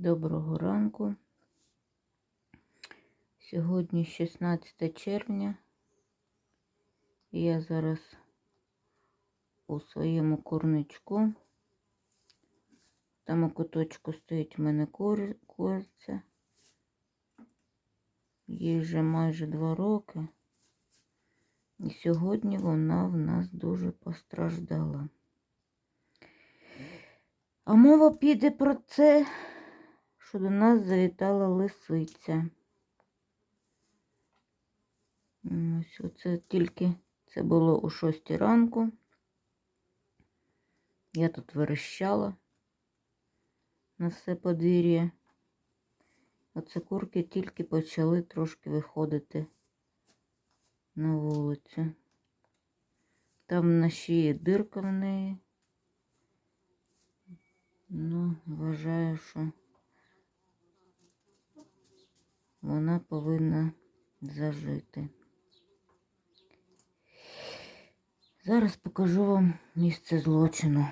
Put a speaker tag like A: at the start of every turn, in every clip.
A: Доброго ранку. Сьогодні 16 червня. Я зараз у своєму курничку. Там у куточку стоїть в мене кур... Їй вже майже два роки. І сьогодні вона в нас дуже постраждала. А мова піде про це, що до нас завітала лисиця. Ось оце тільки це було о 6 ранку. Я тут верещала на все подвір'я. Оце курки тільки почали трошки виходити на вулицю. Там на шиї дирка в неї. Ну, вважаю, що вона повинна зажити. Зараз покажу вам місце злочину.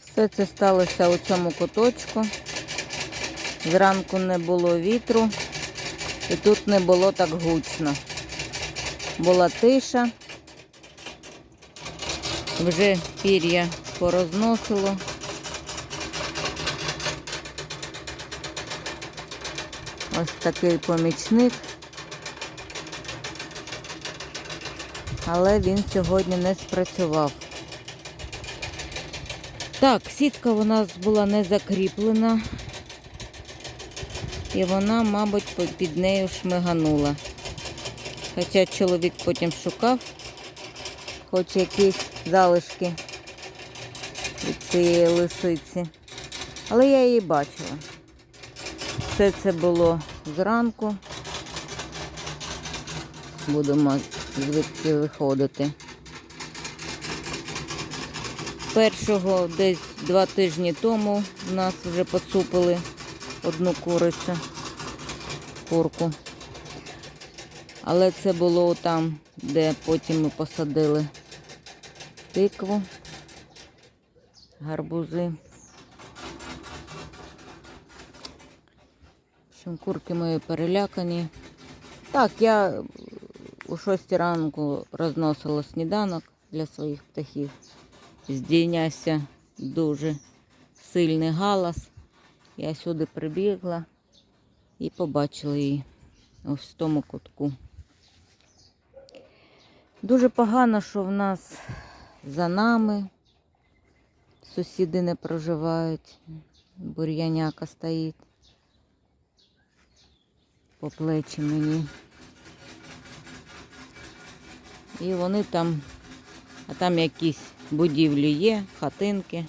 A: Все це сталося у цьому куточку. Зранку не було вітру, і тут не було так гучно. Була тиша, вже пір'я порозносило. Ось такий помічник. Але він сьогодні не спрацював. Так, сітка у нас була не закріплена. І вона, мабуть, під нею шмиганула. Хоча чоловік потім шукав, хоч якісь залишки від цієї лисиці. Але я її бачила. Все це було зранку. Будемо звідки виходити. Першого десь два тижні тому нас вже поцупили одну курицю, курку. Але це було там, де потім ми посадили тикву, гарбузи. Общем, курки мої перелякані. Так, я у 6 ранку розносила сніданок для своїх птахів. Здійнявся дуже сильний галас. Я сюди прибігла і побачила її ось в тому кутку. Дуже погано, що в нас за нами сусіди не проживають, бур'яняка стоїть по плечі мені. І вони там, а там якісь будівлі є, хатинки,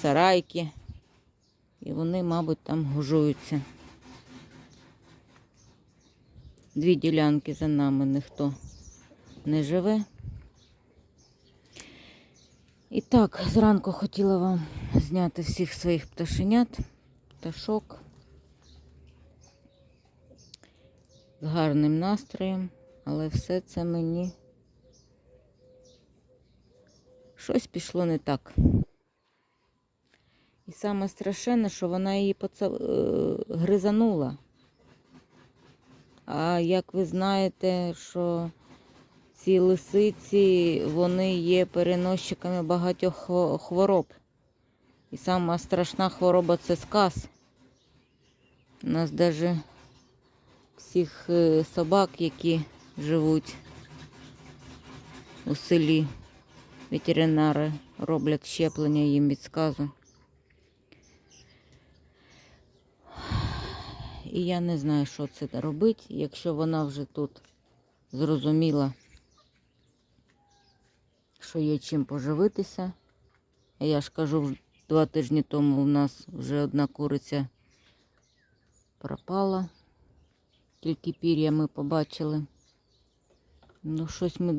A: сарайки. І вони, мабуть, там гужуються. Дві ділянки за нами ніхто не живе. І так, зранку хотіла вам зняти всіх своїх пташенят, пташок гарним настроєм, але все це мені щось пішло не так. І саме страшенне, що вона її поца... е, гризанула. А як ви знаєте, що ці лисиці, вони є переносчиками багатьох хвороб. І сама страшна хвороба це сказ. У нас навіть всіх е, собак, які живуть у селі, ветеринари роблять щеплення їм від сказу. І я не знаю, що це робити, якщо вона вже тут зрозуміла, що є чим поживитися. Я ж кажу, два тижні тому у нас вже одна куриця пропала. Тільки пір'я ми побачили. Ну, щось ми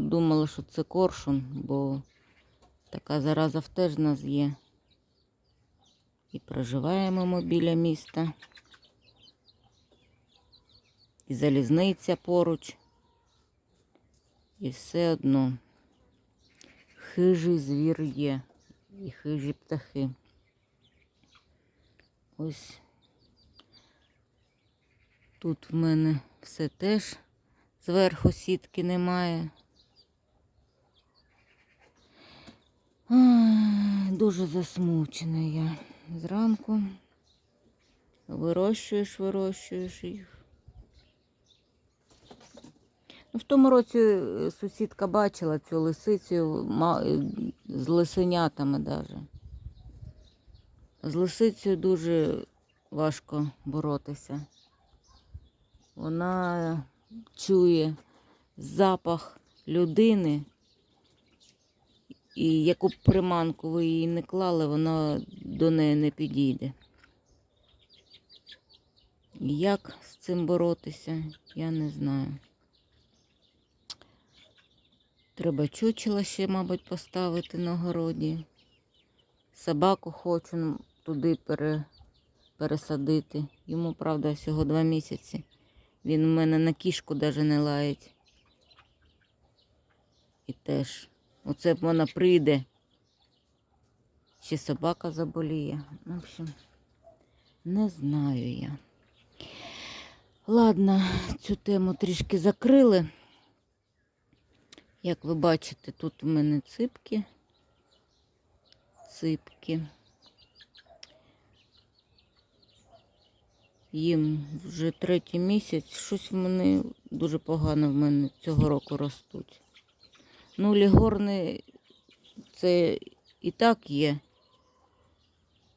A: думали, що це коршун, бо така зараза теж в нас є. І проживаємо ми біля міста. І залізниця поруч. І все одно хижий звір є. І хижі птахи. Ось тут в мене все теж зверху сітки немає. Дуже засмучена я зранку. Вирощуєш, вирощуєш їх. Ну, в тому році е, сусідка бачила цю лисицю е, з лисенятами даже. З лисицею дуже важко боротися. Вона чує запах людини, і яку приманку ви їй не клали, вона до неї не підійде. Як з цим боротися, я не знаю. Треба чучела ще, мабуть, поставити на городі. Собаку хочу туди пере, пересадити. Йому, правда, всього два місяці. Він у мене на кішку навіть не лаять. І теж. Оце б вона прийде. Чи собака заболіє. В общем, не знаю я. Ладно, цю тему трішки закрили. Як ви бачите, тут у мене ципки. Ципки. Їм вже третій місяць. Щось в мене дуже погано в мене цього року ростуть. Ну, лігорни це і так є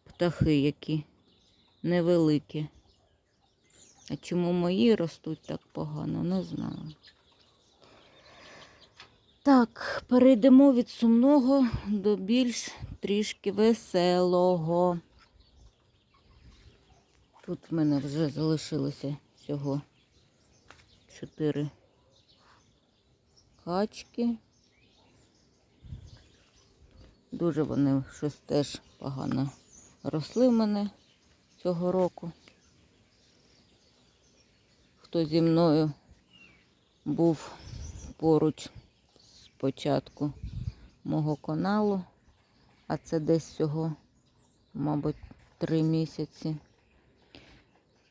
A: птахи, які невеликі. А чому мої ростуть так погано, не знаю. Так, перейдемо від сумного до більш трішки веселого. Тут в мене вже залишилося всього чотири качки. Дуже вони щось теж погано росли в мене цього року. Хто зі мною був поруч з початку мого каналу, а це десь всього, мабуть, три місяці.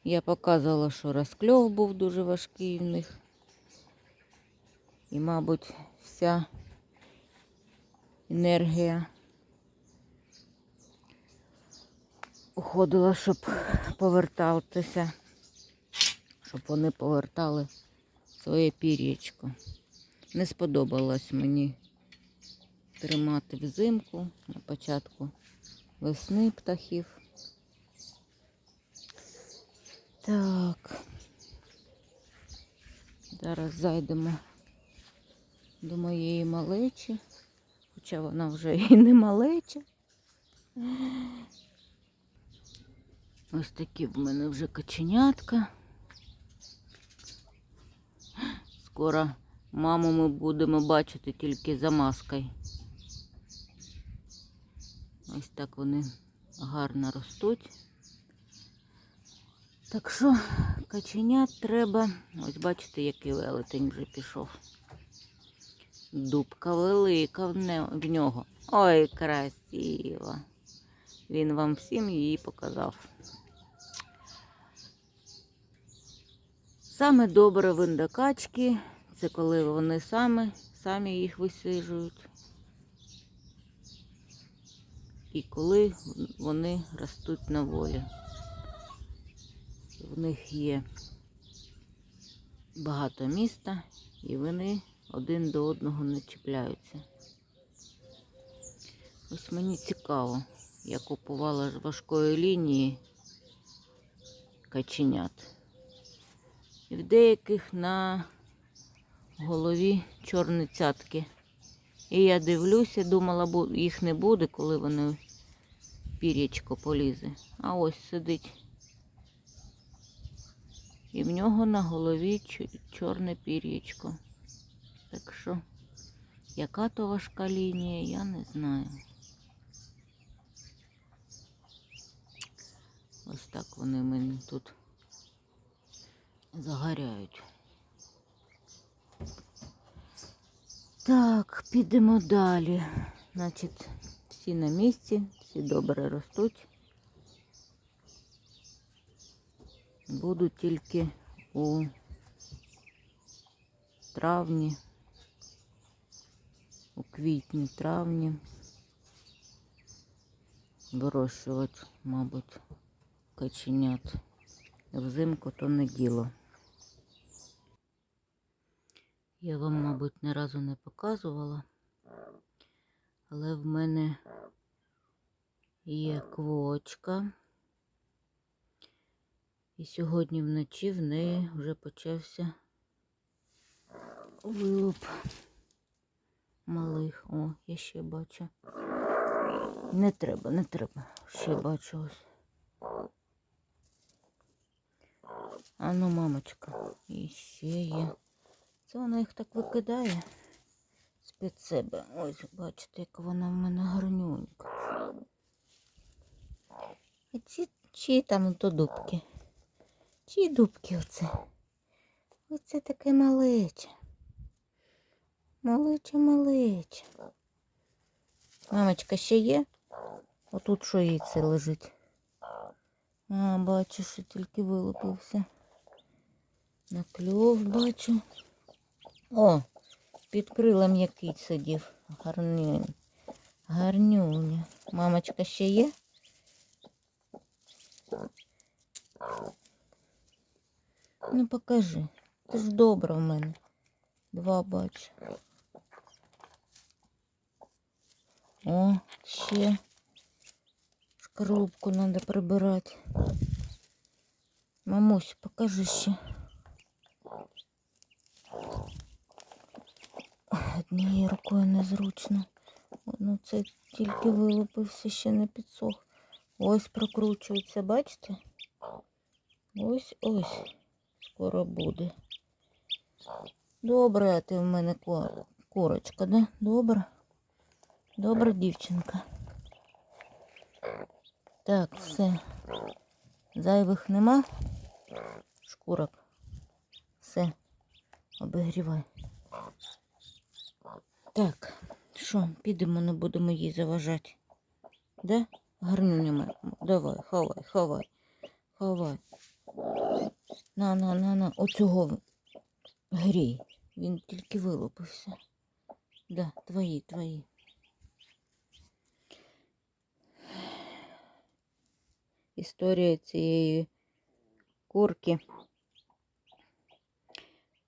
A: Я показувала, що розкльов був дуже важкий в них. І, мабуть, вся енергія уходила, щоб повертатися, щоб вони повертали своє пір'ячко. Не сподобалось мені тримати взимку на початку весни птахів. Так. Зараз зайдемо до моєї малечі, хоча вона вже і не малеча. Ось такі в мене вже каченятка. Скоро маму ми будемо бачити тільки за маскою. Ось так вони гарно ростуть. Так що каченят треба. Ось бачите, який велетень вже пішов. Дубка велика в нього. Ой, красива. Він вам всім її показав. Саме добре в це коли вони самі, самі їх висиджують. І коли вони ростуть на волі. В них є багато міста, і вони один до одного не чіпляються. Ось мені цікаво, я купувала ж важкої лінії каченят. І в деяких на голові чорні цятки. І я дивлюся, думала, їх не буде, коли вони пір'ячко полізе. А ось сидить. І в нього на голові чорне пір'ячко. Так що, яка то важка лінія, я не знаю. Ось так вони мені тут загоряють. Так, підемо далі. Значить, всі на місці, всі добре ростуть. Буду тільки у травні, у квітні, травні вирощувати, мабуть, каченят. Взимку то не діло. Я вам, мабуть, ні разу не показувала, але в мене є квочка. І сьогодні вночі в неї вже почався вилуп малих. О, я ще бачу. Не треба, не треба. Ще бачу ось. А ну, мамочка, і ще є. Це вона їх так викидає з-під себе. Ось, бачите, як вона в мене гарнюнька. А ці чиї там то дубки? Чиї дубки оце? Оце таке малече. Малече, малече. Мамочка ще є? Отут що яйце лежить. А, бачу, що тільки вилупився. На кльов бачу. О, під крилом який сидів. Гарнюня. Гарнюня. Мамочка ще є? Ну покажи. Ти ж добра в мене. Два бачу. О, ще. Шкарлупку треба прибирати. Мамусь, покажи ще. Однією рукою незручно. Ну, це тільки вилупився, ще не підсох. Ось прокручується, бачите? Ось ось. Скоро буде. Добре, ти в мене ко- курочка, да? Добре. Добра дівчинка. Так, все. Зайвих нема. Шкурок. Все. Обігрівай. Так, що, підемо, не будемо їй заважати. Да? Гарнюня моя. Давай, ховай, ховай. Ховай. На, на, на, на. Оцього грій. Він тільки вилупився. Да, твої, твої. Історія цієї курки.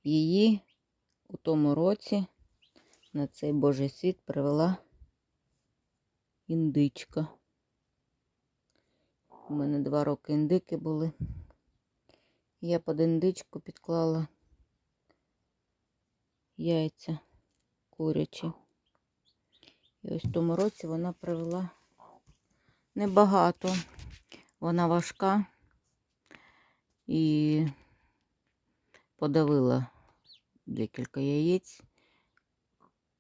A: Її у тому році на цей Божий світ привела індичка. У мене два роки індики були. Я під індичку підклала яйця курячі. І ось в тому році вона привела небагато. Вона важка і подавила декілька яєць.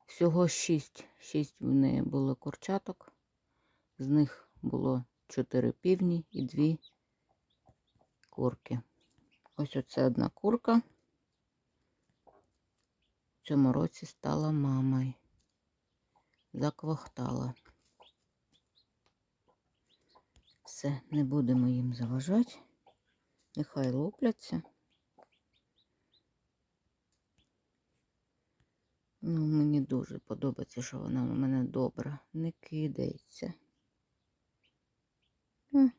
A: Всього шість. Шість в неї було курчаток. З них було чотири півні і дві курки. Ось оце одна курка. В цьому році стала мамою. Заквахтала. Все, не будемо їм заважати. Нехай лупляться. Ну, мені дуже подобається, що вона у мене добра, не кидається. М.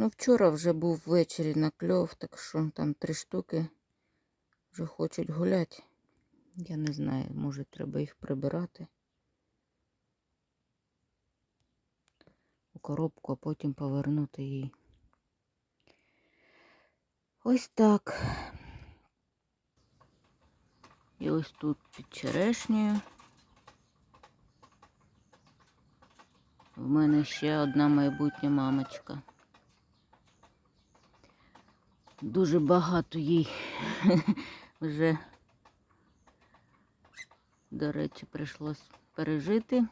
A: Ну, вчора вже був ввечері на кльов, так що там три штуки вже хочуть гуляти. Я не знаю, може треба їх прибирати. у коробку, а потім повернути їй. Ось так. І ось тут під черешнею. В мене ще одна майбутня мамочка. Дуже багато їй вже, до речі, прийшлось пережити.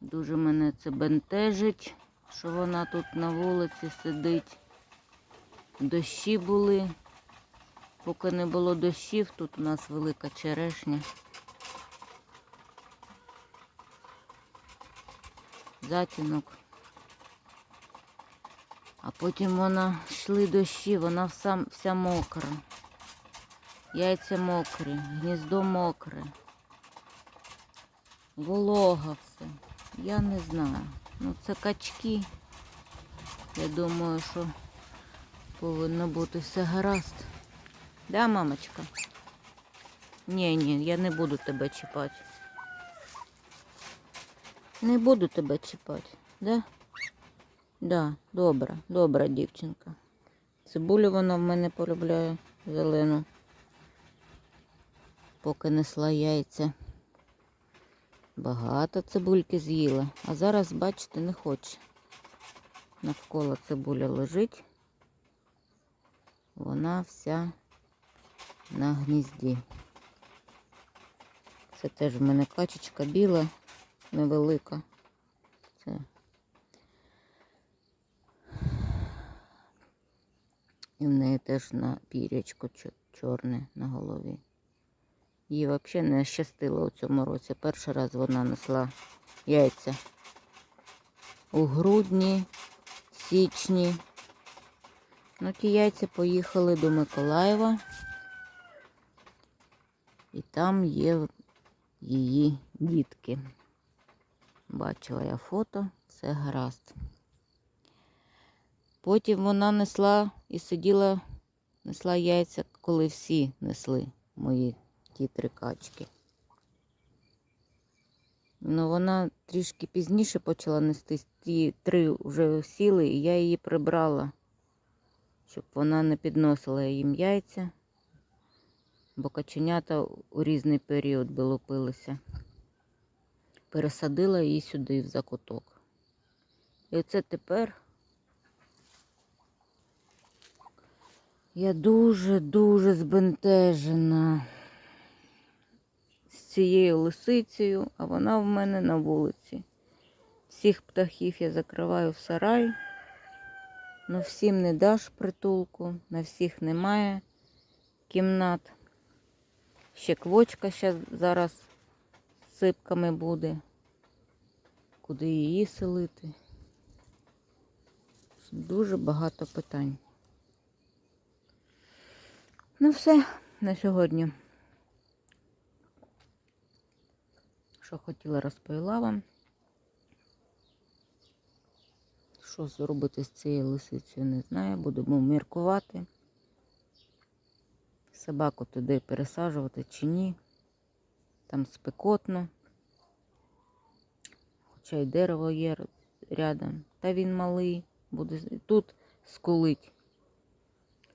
A: Дуже мене це бентежить, що вона тут на вулиці сидить. Дощі були. Поки не було дощів, тут у нас велика черешня. Затінок. Потім вона йшли дощі, вона вся, вся мокра. Яйця мокрі, гніздо мокре. Волога все. Я не знаю. Ну це качки. Я думаю, що повинно бути все гаразд. Да, мамочка? Ні, ні, я не буду тебе чіпати. Не буду тебе чіпати, да? Да, добра, добра дівчинка. Цибулю вона в мене полюбляє зелену. Поки несла яйця. Багато цибульки з'їла, а зараз, бачите, не хоче. Навколо цибуля лежить. Вона вся на гнізді. Це теж в мене качечка біла, невелика. І в неї теж на пірячко чорне на голові. Їй взагалі не щастило у цьому році. Перший раз вона несла яйця у грудні, січні. Ну, ті яйця поїхали до Миколаєва. І там є її дітки. Бачила я фото, все гаразд. Потім вона несла і сиділа, несла яйця, коли всі несли мої ті три качки. Ну, вона трішки пізніше почала нести. Ті три вже сіли, і я її прибрала, щоб вона не підносила їм яйця, бо каченята у різний період би лупилися. Пересадила її сюди в закуток. І оце тепер я дуже-дуже збентежена з цією лисицею, а вона в мене на вулиці. Всіх птахів я закриваю в сарай. Ну всім не даш притулку, на всіх немає кімнат. Ще квочка щас, зараз з ципками буде. Куди її селити? Дуже багато питань. Ну все на сьогодні. Що хотіла, розповіла вам. Що зробити з цією лисицею, не знаю. Будемо міркувати. Собаку туди пересаджувати чи ні. Там спекотно. Хоча й дерево є рядом. Та він малий, буде тут скулить.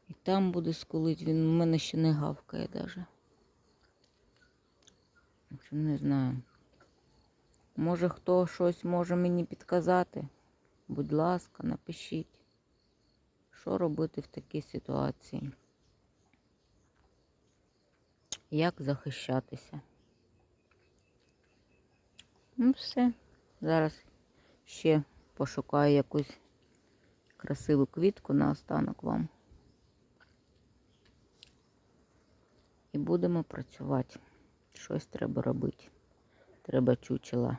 A: І там буде скулить. Він у мене ще не гавкає навіть. Не знаю. Може хто щось може мені підказати? Будь ласка, напишіть, що робити в такій ситуації. Як захищатися? Ну, все. Зараз ще пошукаю якусь красиву квітку на останок вам. І будемо працювати. Щось треба робити. Треба чучела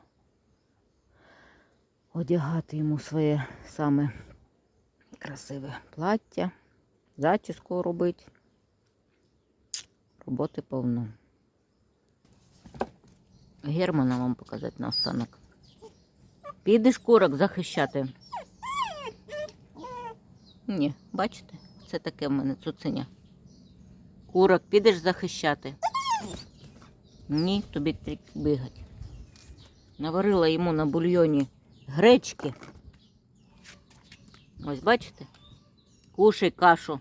A: одягати йому своє саме красиве плаття, зачіску робити. Роботи повно. Германа вам показати на останок. Підеш курок захищати. Ні, бачите? Це таке в мене цуценя. Курок підеш захищати. Ні, тобі тільки бігать. Наварила йому на бульйоні гречки. Ось бачите? Кушай кашу.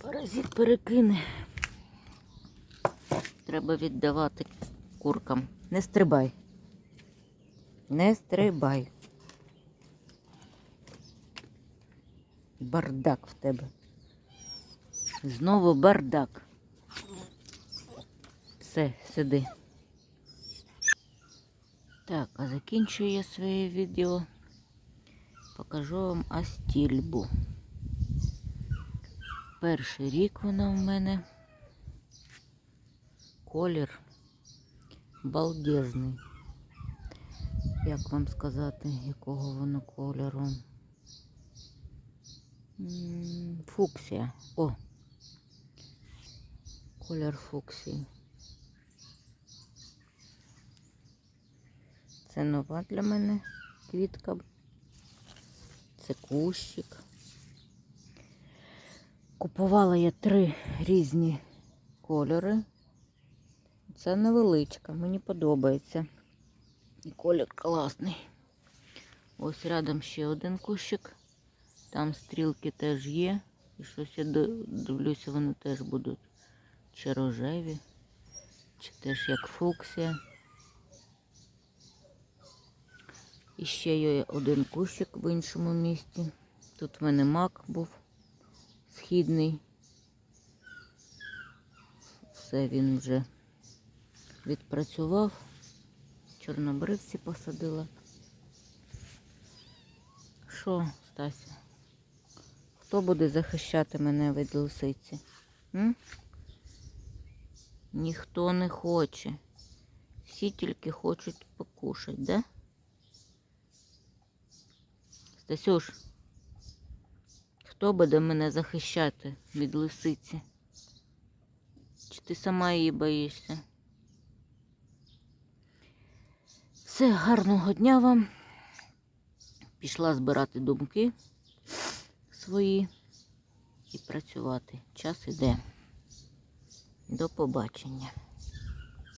A: Паразит перекине. Треба віддавати куркам. Не стрибай. Не стрибай. Бардак в тебе. Знову бардак. Все, сиди. Так, а закінчую я своє відео. Покажу вам астільбу. Перший рік вона в мене. Колір балдежний. як вам сказати, якого воно кольору. Фуксія. О! Колір фуксії. Це нова для мене квітка. Це кущик. Купувала я три різні кольори. Це невеличка, мені подобається. І колір класний. Ось рядом ще один кущик. Там стрілки теж є. І щось я дивлюся, вони теж будуть чи рожеві, чи теж як фуксія. І ще є один кущик в іншому місці. Тут в мене мак був східний. Все він вже відпрацював. Чорнобривці посадила. Що, Стася? Хто буде захищати мене від лисиці? М? Ніхто не хоче. Всі тільки хочуть покушати, да? Стасюш, хто буде мене захищати від лисиці? Чи ти сама її боїшся? Все, гарного дня вам. Пішла збирати думки свої і працювати. Час іде. До побачення.